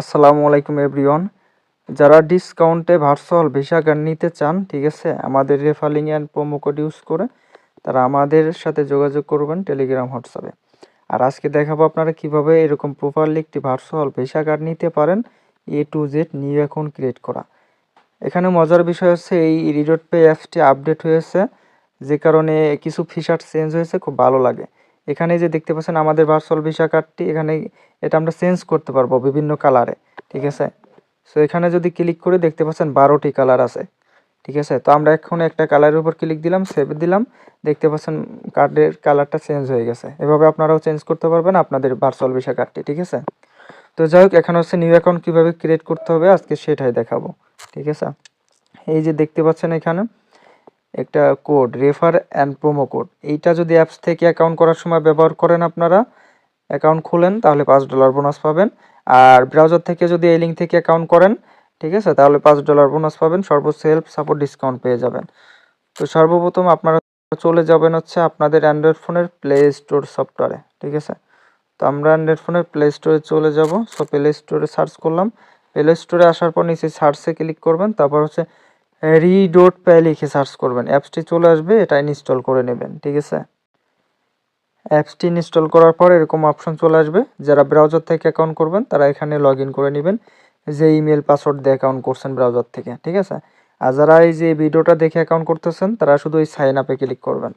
আসসালামু আলাইকুম এভরিওয়ান। যারা ডিসকাউন্টে ভার্চুয়াল ভিসা কার্ড নিতে চান, ঠিক আছে, আমাদের referring and promo code use করে তারা আমাদের সাথে যোগাযোগ করবেন টেলিগ্রাম হোয়াটসঅ্যাপে আর আজকে দেখাবো আপনারা কীভাবে এরকম প্রপারলি একটি ভার্চুয়াল ভিসা কার্ড নিতে পারেন A to Z new account create করা। এখানে মজার বিষয় হচ্ছে, এই রিডট পে অ্যাপসটি আপডেট হয়েছে, যে কারণে কিছু ফিচার চেঞ্জ হয়েছে, খুব ভালো লাগে। এখানে যে দেখতে পাচ্ছেন আমাদের ভার্চুয়াল ভিসা কার্ডটি এখানে এটা আমরা চেঞ্জ করতে পারব বিভিন্ন কালারে ঠিক আছে? সো এখানে যদি ক্লিক করে দেখতে পাচ্ছেন বারোটি কালার আছে, ঠিক আছে? তো আমরা এখন একটা কালারের উপর ক্লিক দিলাম সেভ দিলাম, দেখতে পাচ্ছেন কার্ডের কালারটা চেঞ্জ হয়ে গেছে। এভাবে আপনারাও চেঞ্জ করতে পারবেন আপনাদের ভার্চুয়াল ভিসা কার্ডটি ঠিক আছে? তো যাই হোক, এখানে হচ্ছে নিউ অ্যাকাউন্ট কীভাবে ক্রিয়েট করতে হবে, আজকে সেটাই দেখাবো, ঠিক আছে? এই যে দেখতে পাচ্ছেন এখানে একটা code refer and promo code এইটা যদি অ্যাপস থেকে অ্যাকাউন্ট করার সময় ব্যবহার করেন আপনারা অ্যাকাউন্ট খুলেন, তাহলে পাঁচ ডলার বোনাস পাবেন। আর ব্রাউজার থেকে যদি এই লিঙ্ক থেকে অ্যাকাউন্ট করেন, ঠিক আছে, তাহলে পাঁচ ডলার বোনাস পাবেন, সর্বোচ্চ হেল্প সাপোর্ট ডিসকাউন্ট পেয়ে যাবেন। তো সর্বপ্রথম আপনারা চলে যাবেন হচ্ছে আপনাদের অ্যান্ড্রয়েড ফোনের প্লে স্টোর সফটওয়্যারে ঠিক আছে? তো আমরা অ্যান্ড্রয়েড ফোনের প্লে স্টোরে চলে যাব। সো প্লে স্টোরে সার্চ করলাম। প্লে স্টোরে আসার পর নিচে সার্চে ক্লিক করবেন। তারপর হচ্ছে রিডোট পে লিখে সার্চ করবেন। অ্যাপসটি চলে আসবে, এটা ইনস্টল করে নেবেন, ঠিক আছে? অ্যাপসটি ইনস্টল করার পর এরকম অপশন চলে আসবে। যারা ব্রাউজার থেকে অ্যাকাউন্ট করবেন, তারা এখানে লগ করে নেবেন। যে ইমেল পাসওয়ার্ড দিয়ে অ্যাকাউন্ট করছেন ব্রাউজার থেকে, ঠিক আছে? আর যারা এই যে ভিডিওটা দেখে অ্যাকাউন্ট করতেছেন, তারা শুধু এই সাইন আপে ক্লিক করবেন।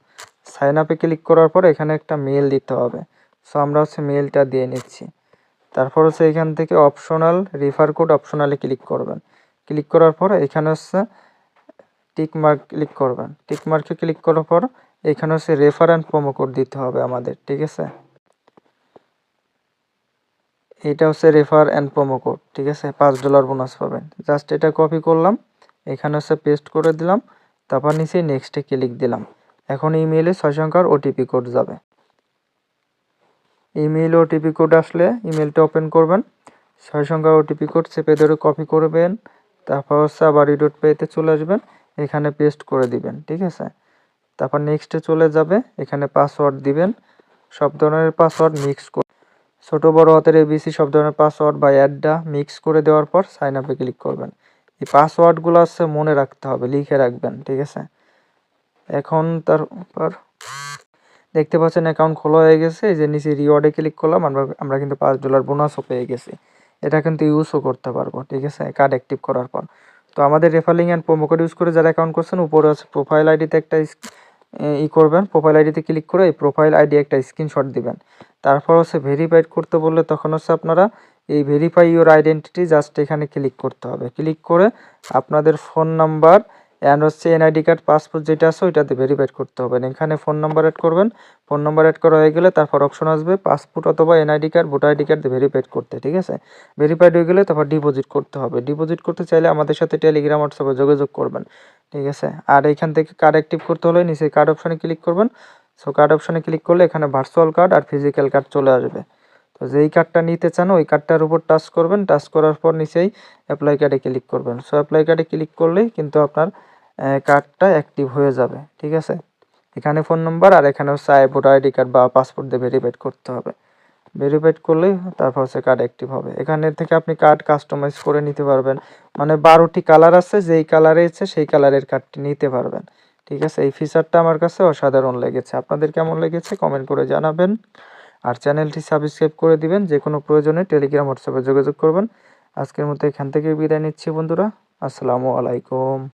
সাইন আপে ক্লিক করার পর এখানে একটা মেল দিতে হবে। সো আমরা হচ্ছে মেলটা দিয়ে নিচ্ছি। তারপর হচ্ছে এখান থেকে অপশনাল রিফার কোড অপশনালে ক্লিক করবেন। ক্লিক করার পর এখানে হচ্ছে টিক মার্ক ক্লিক করবেন। টিক মার্কে ক্লিক করার পর এখানে হচ্ছে রেফারেন্স প্রোমো কোড দিতে হবে আমাদের, ঠিক আছে? এটা হচ্ছে রেফার অ্যান্ড প্রোমো কোড ঠিক আছে? পাঁচ ডলার বোনাস পাবেন। জাস্ট এটা কপি করলাম, এখানে হচ্ছে পেস্ট করে দিলাম, তারপর নিচে নেক্সটে ক্লিক দিলাম। এখন ইমেইলে ছয় সংখ্যার ওটিপি কোড যাবে। ইমেইল ওটিপি কোড আসলে ইমেলটা ওপেন করবেন ছয় সংখ্যার ওটিপি কোড চেপে ধরে কপি করবেন, তারপর হচ্ছে আবার রিডোট পেতে চলে আসবেন। এখানে পেস্ট করে দিবেন, ঠিক আছে? তারপর নেক্সটে চলে যাবে, এখানে পাসওয়ার্ড দিবেন, সব ধরনের পাসওয়ার্ড মিক্স করে ছোট বড় হাতের এবিসি সব ধরনের পাসওয়ার্ড বা অ্যাডটা মিক্স করে দেওয়ার পর সাইন আপে ক্লিক করবেন। এই পাসওয়ার্ডগুলো আছে মনে রাখতে হবে, লিখে রাখবেন, ঠিক আছে? এখন তারপর দেখতে পাচ্ছেন অ্যাকাউন্ট খোলা হয়ে গেছে, এই যে নিচে রিওয়ার্ডে ক্লিক করলাম, আমরা আমরা কিন্তু পাঁচ ডলার বোনাসও পেয়ে গেছি। এটা কিন্তু ইউজও করতে পারব, ঠিক আছে? কার্ড অ্যাক্টিভ করার পর। তো আমাদের referring and promo code use করে যারা অ্যাকাউন্ট করছেন, উপরে আছে প্রোফাইল আইডিতে একটা ই করবেন। প্রোফাইল আইডিতে ক্লিক করে এই প্রোফাইল আইডি একটা স্ক্রিনশট দিবেন। তারপর হচ্ছে ভেরিফাইড করতে বললে তখন হচ্ছে আপনারা এই ভেরিফাই ইউর আইডেন্টিটি জাস্ট এখানে ক্লিক করতে হবে। ক্লিক করে আপনাদের ফোন নাম্বার অ্যান্ড হচ্ছে এনআইডি কার্ড পাসপোর্ট যেটা আছে, ওইটাতে ভেরিফাইড করতে হবে। এখানে ফোন নাম্বার অ্যাড করবেন। ফোন নাম্বার অ্যাড করা হয়ে গেলে তারপর অপশন আসবে পাসপোর্ট অথবা NID card voter ID card verified করতে, ঠিক আছে? ভেরিফাইড হয়ে গেলে তারপর ডিপোজিট করতে হবে। ডিপোজিট করতে চাইলে আমাদের সাথে টেলিগ্রাম হোয়াটসঅ্যাপে যোগাযোগ করবেন, ঠিক আছে? আর এখান থেকে কার্ড অ্যাক্টিভ করতে হলে নিচে কার্ড অপশানে ক্লিক করবেন। সো কার্ড অপশানে ক্লিক করলে এখানে ভার্চুয়াল কার্ড আর ফিজিক্যাল কার্ড চলে আসবে। তো যেই কার্ডটা নিতে চান, ওই কার্ডটার উপর টাচ করবেন। টাচ করার পর নিচেই অ্যাপ্লাই কার্ডে ক্লিক করবেন। সো অ্যাপ্লাই কার্ডে ক্লিক করলেই কিন্তু আপনার কার্ডটা অ্যাক্টিভ হয়ে যাবে। ঠিক আছে? এখানে ফোন নাম্বার আর এখানে হচ্ছে আই ভোটার আইডি কার্ড বা পাসপোর্ট দিয়ে ভেরিফাইড করতে হবে। ভেরিফাইড করলেই তারপর হচ্ছে কার্ড অ্যাক্টিভ হবে। এখানে থেকে আপনি কার্ড কাস্টমাইজ করে নিতে পারবেন। মানে বারোটি কালার আছে, যেই কালারে ইচ্ছে সেই কালারের কার্ডটি নিতে পারবেন। ঠিক আছে? এই ফিচারটা আমার কাছে অসাধারণ লেগেছে। আপনাদের কেমন লেগেছে? কমেন্ট করে জানাবেন। আর চ্যানেলটি সাবস্ক্রাইব করে দিবেন, যে কোনো প্রয়োজনে টেলিগ্রাম, হোয়াটসঅ্যাপে যোগাযোগ করবেন। আজকের মতো এখান থেকে বিদায় নিচ্ছি বন্ধুরা। আসসালামু আলাইকুম।